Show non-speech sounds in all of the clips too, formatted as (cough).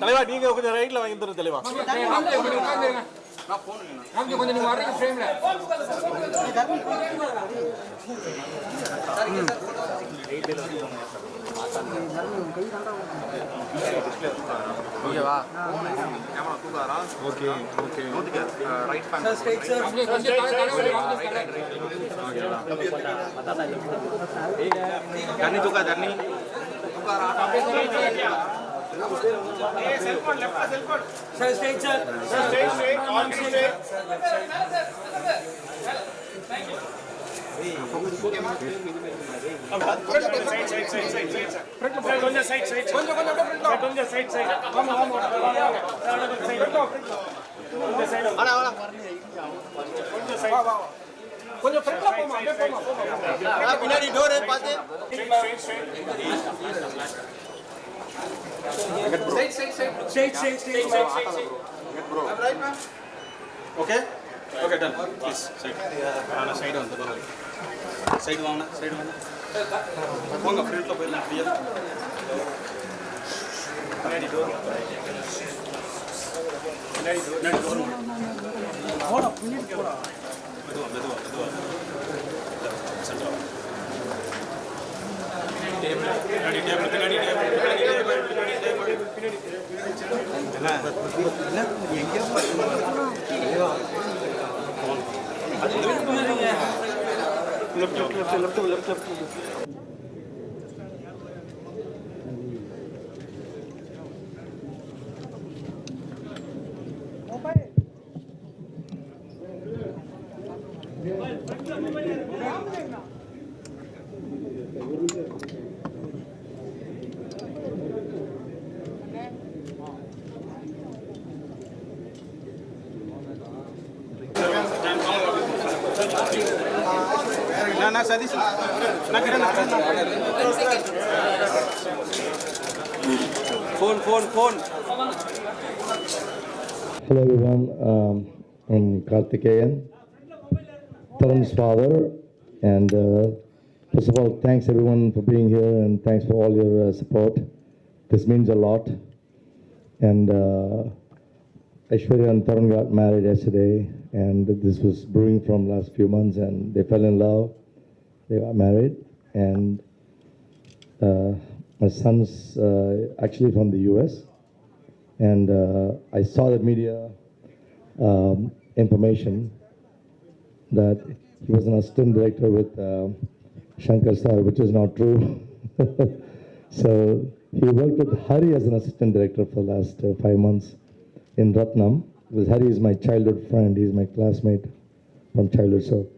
தலைவா நீங்க கொஞ்சம் ரைட்ல வாங்கி தருங்க தலைவா. கொஞ்சம் நீங்க வர்றீங்க ஃப்ரேம்ல ஓகேவா okay okay right pan straight sir அப்படியே கொஞ்சம் தலை தலை வாங்க தண்ணி தூக்கா தண்ணி கொஞ்சம் சைட் சைட் கொஞ்சம் கொஞ்சம் கொஞ்சம் சைட் சைட் ஆமா ஆமா கொஞ்சம் சைட் கொஞ்சம் சைட் ஆனா கொஞ்சம் சைட் கொஞ்சம் ஃப்ரண்ட்ல போமா அப்படியே போமா போமா okay okay done please side side வந்து பரவாயில்லை சைடு வாங்க சைடு வாங்க. போங்க ஃப்ரண்ட்ல போயிடலாம் அப்படியே. பின்னாடி டோர் பின்னாடி டோர் பின்னாடி டோர் போடா பின்னாடி போடா. மெதுவா மெதுவா மெதுவா. சென்டர். டேபிள் பின்னாடி டேபிள் பின்னாடி டேபிள் பின்னாடி டேபிள் பின்னாடி டேபிள் பின்னாடி table left left, left, left, left, left, left. Mobile. Mobile. Hello everyone, um, I'm Karthikeyan, Tarun's father, and uh, first of all, thanks everyone for being here and thanks for all your uh, support. This means a lot. And uh, Aishwarya and Tarun got married yesterday, and this was brewing from last few months, and they fell in love. They got married, and uh, my son's uh, actually from the U.S and uh, I saw the media um, information that he was an assistant director with uh, Shankar Sir, which is not true. (laughs) so he worked with Hari as an assistant director for the last uh, five months in Ratnam. Because Hari is my childhood friend, he's my classmate from childhood. So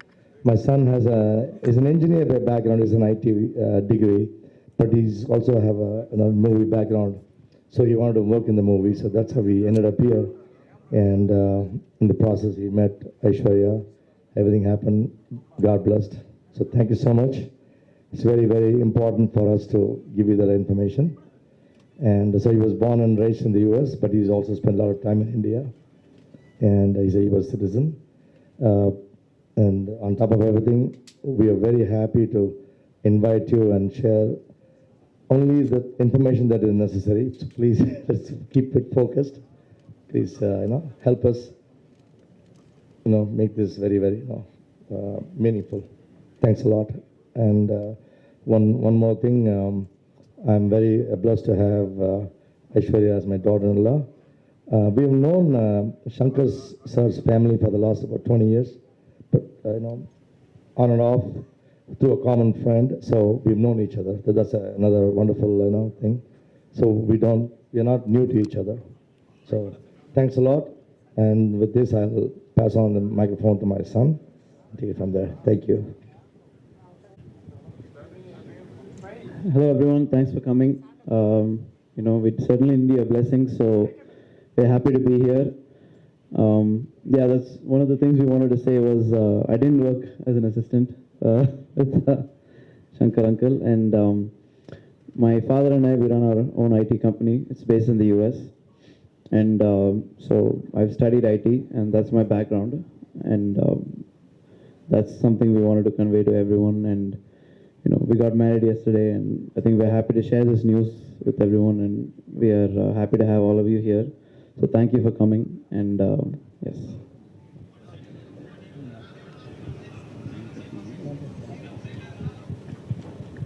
my son has a is an engineer by background, he's an IT uh, degree, but he's also have a you know, movie background. So he wanted to work in the movie, so that's how we ended up here. And uh, in the process, he met Aishwarya. Everything happened. God blessed. So thank you so much. It's very, very important for us to give you that information. And so he was born and raised in the US, but he's also spent a lot of time in India. And he's a US citizen. Uh, and on top of everything, we are very happy to invite you and share only the information that is necessary. So please, (laughs) let's keep it focused. Please, uh, you know, help us, you know, make this very, very, you know, uh, meaningful. Thanks a lot. And uh, one, one more thing, um, I'm very blessed to have uh, Aishwarya as my daughter-in-law. Uh, we have known uh, Shankar sir's family for the last about 20 years, you know, on and off through a common friend. So we've known each other. That's a, another wonderful you know thing. So we don't we're not new to each other. So thanks a lot. And with this, I'll pass on the microphone to my son, take it from there. Thank you. Hello, everyone. Thanks for coming. Um, you know, we certainly need a blessing, so we're happy to be here. Um, yeah, that's one of the things we wanted to say was uh, I didn't work as an assistant uh, (laughs) with uh, Shankar Uncle, and um, my father and I we run our own IT company. It's based in the U.S. And um, so I've studied IT, and that's my background, and um, that's something we wanted to convey to everyone. And you know, we got married yesterday, and I think we're happy to share this news with everyone, and we are uh, happy to have all of you here. So thank you for coming, and uh, yes.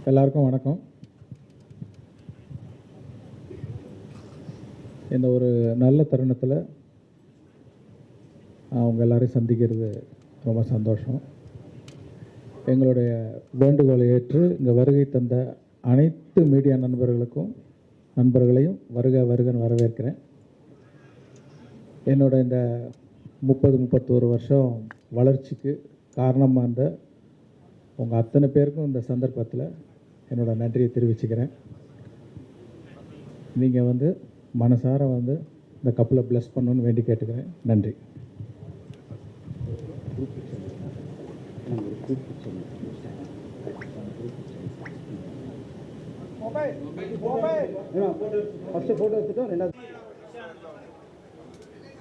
எல்லாருக்கும் வணக்கம். இந்த ஒரு நல்ல தருணத்தில் அவங்க எல்லாரையும் சந்திக்கிறது ரொம்ப சந்தோஷம். எங்களுடைய வேண்டுகோளை ஏற்று இங்கே வருகை தந்த அனைத்து மீடியா நண்பர்களுக்கும் நண்பர்களையும் வருக வருகன்னு வரவேற்கிறேன். என்னோட இந்த முப்பது முப்பத்தோரு வருஷம் வளர்ச்சிக்கு காரணமாக இருந்த உங்கள் அத்தனை பேருக்கும் இந்த சந்தர்ப்பத்தில் என்னோட நன்றியை தெரிவிச்சுக்கிறேன். நீங்கள் வந்து மனசார வந்து இந்த கப்பலை ப்ளஸ் பண்ணணும்னு வேண்டி கேட்டுக்கிறேன். நன்றி.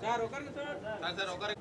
சார் உட்காருங்க சார். சார் உட்காருங்க.